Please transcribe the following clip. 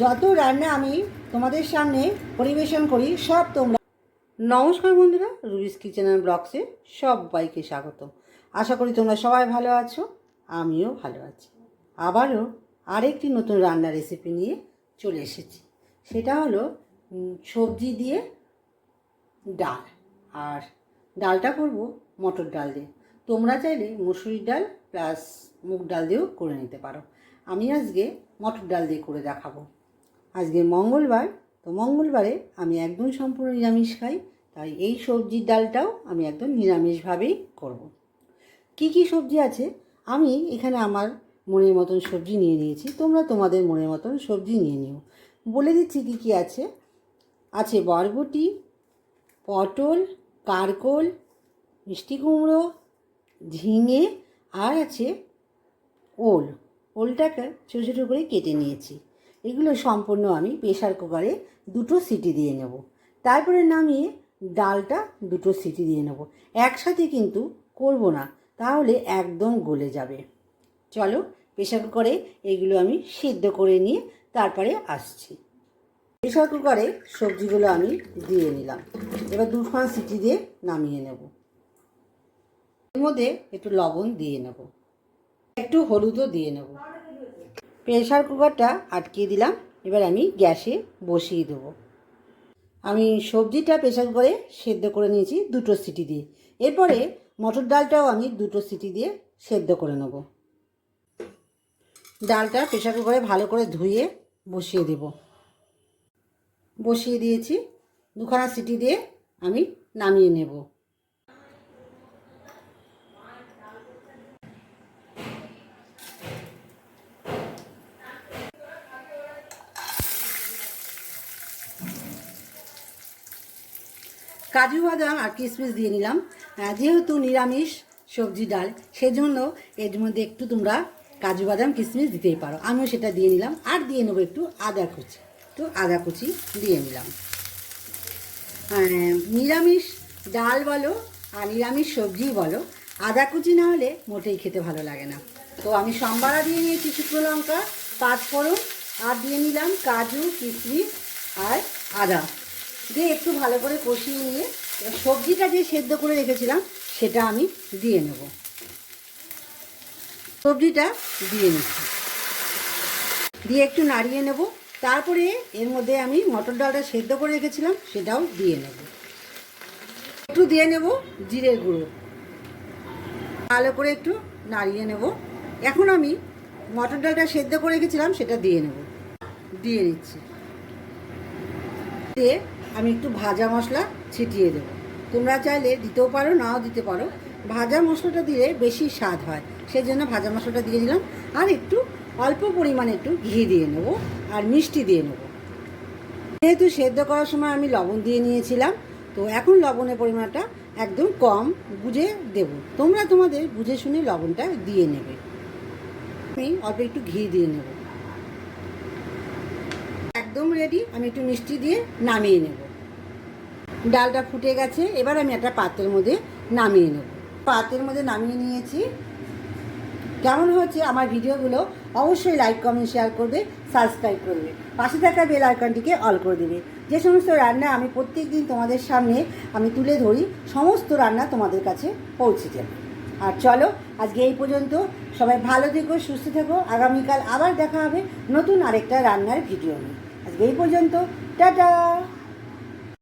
যত রান্না আমি তোমাদের সামনে পরিবেশন করি, সব তোমরা নমস্কার বন্ধুরা, রুবিস কিচেন অ্যান্ড ব্লগসে সবাইকে স্বাগত আশা করি তোমরা সবাই ভালো আছো, আমিও ভালো আছি। আবারও আরেকটি নতুন রান্নার রেসিপি নিয়ে চলে এসেছি। সেটা হলো সবজি দিয়ে ডাল। আর ডালটা করব মটর ডাল দিয়ে। তোমরা চাইলে মুসুরির ডাল প্লাস মুগ ডাল দিয়েও করে নিতে পারো। আমি আজকে মটর ডাল দিয়ে করে দেখাবো। আজকে মঙ্গলবার, তো মঙ্গলবারে আমি একদম সম্পূর্ণ নিরামিষ খাই, তাই এই সবজির ডালটাও আমি একদম নিরামিষভাবেই করব। কি কি সবজি আছে? আমি এখানে আমার মনের মতন সবজি নিয়ে নিয়েছি, তোমরা তোমাদের মনের মতন সবজি নিয়ে নিও। বলে দিচ্ছি কী কী আছে। আছে বরবটি, পটল, কারকোল, মিষ্টি কুমড়ো, ঝিঙে, আর আছে ওল। ওলটাকে ছোটো ছোটো করে কেটে নিয়েছি। এগুলো সম্পূর্ণ আমি প্রেশার কুকারে দুটো সিটি দিয়ে নেব। তারপরে নামিয়ে ডালটা দুটো সিটি দিয়ে নেব। একসাথে কিন্তু করব না, তাহলে একদম গলে যাবে। চলো প্রেশার কুকারে এগুলো আমি সিদ্ধ করে নিয়ে তারপরে আসছি। প্রেশার কুকারে সবজিগুলো আমি দিয়ে নিলাম। এবার দুখান সিটি দিয়ে নামিয়ে নেব। এর মধ্যে একটু লবণ দিয়ে নেব। একটু হলুদও দিয়ে নেব। প্রেশার কুকারটা আটকিয়ে দিলাম। এবার আমি গ্যাসে বসিয়ে দেবো। আমি সবজিটা প্রেশার কুকারে সেদ্ধ করে নিয়েছি দুটো সিটি দিয়ে। এরপরে মটর ডালটাও আমি দুটো সিটি দিয়ে সেদ্ধ করে নেব। ডালটা প্রেশার কুকারে ভালো করে ধুয়ে বসিয়ে দেব। বসিয়ে দিয়েছি। দুখানা সিটি দিয়ে আমি নামিয়ে নেব। কাজু বাদাম আর কিশমিশ দিয়ে নিলাম। যেহেতু নিরামিষ সবজি ডাল, সেজন্য এর মধ্যে একটু তোমরা কাজু বাদাম কিশমিশ দিতেই পারো। আমিও সেটা দিয়ে নিলাম। আর দিয়ে নেব একটু আদা কুচি। একটু আদা কুচি দিয়ে নিলাম। নিরামিষ ডাল বলো আর নিরামিষ সবজি বলো, আদা কুচি না হলে মোটেই খেতে ভালো লাগে না। তো আমি সম্বারা দিয়ে নিয়েছি শুকনো লঙ্কা, পাঁচ ফোড়ন, আর দিয়ে নিলাম কাজু কিশমিশ আর আদা। দিয়ে একটু ভালো করে কষিয়ে নিয়ে সবজিটা যে সেদ্ধ করে রেখেছিলাম, সেটা আমি দিয়ে নেব। সবজিটা দিয়ে নিচ্ছি। দিয়ে একটু নাড়িয়ে নেব। তারপরে এর মধ্যে আমি মটর ডালটা সেদ্ধ করে রেখেছিলাম, সেটাও দিয়ে নেব। একটু দিয়ে নেব জিরের গুঁড়ো। ভালো করে একটু নাড়িয়ে নেব। এখন আমি মটর ডালটা সেদ্ধ করে রেখেছিলাম, সেটা দিয়ে নেব। দিয়ে নিচ্ছি দিয়ে আমি একটু ভাজা মশলা ছিটিয়ে দেবো। তোমরা চাইলে দিতেও পারো, নাও দিতে পারো। ভাজা মশলাটা দিলে বেশি স্বাদ হয় সেই জন্য ভাজা মশলাটা দিয়ে দিলাম। আর একটু অল্প পরিমাণে একটু ঘি দিয়ে নেব আর মিষ্টি দিয়ে নেব। যেহেতু সেদ্ধ করার সময় আমি লবণ দিয়ে নিয়েছিলাম, তো এখন লবণের পরিমাণটা একদম কম বুঝে দেব। তোমরা তোমাদের বুঝে শুনে লবণটা দিয়ে নেবে। আমি অল্প একটু ঘি দিয়ে নেব। একদম রেডি আমি একটু মিষ্টি দিয়ে নামিয়ে নেব। ডালটা ফুটে গেছে, এবার আমি একটা পাত্রের মধ্যে নামিয়ে নেব। পাত্রের মধ্যে নামিয়ে নিয়েছি। কেমন হচ্ছে আমার ভিডিওগুলো অবশ্যই লাইক কমেন্ট শেয়ার করবে সাবস্ক্রাইব করবে। পাশে থাকা বেল আইকনটিকে অল করে দেবে। যে সমস্ত রান্না আমি প্রত্যেক দিন তোমাদের সামনে আমি তুলে ধরি, সমস্ত রান্না তোমাদের কাছে পৌঁছে যাবে। আর চলো, আজকে এই পর্যন্ত। সবাই ভালো থেকো, সুস্থ থেকো। আগামীকাল আবার দেখা হবে নতুন আরেকটা রান্নার ভিডিও নিয়ে। আজকে এই পর্যন্ত টাটা!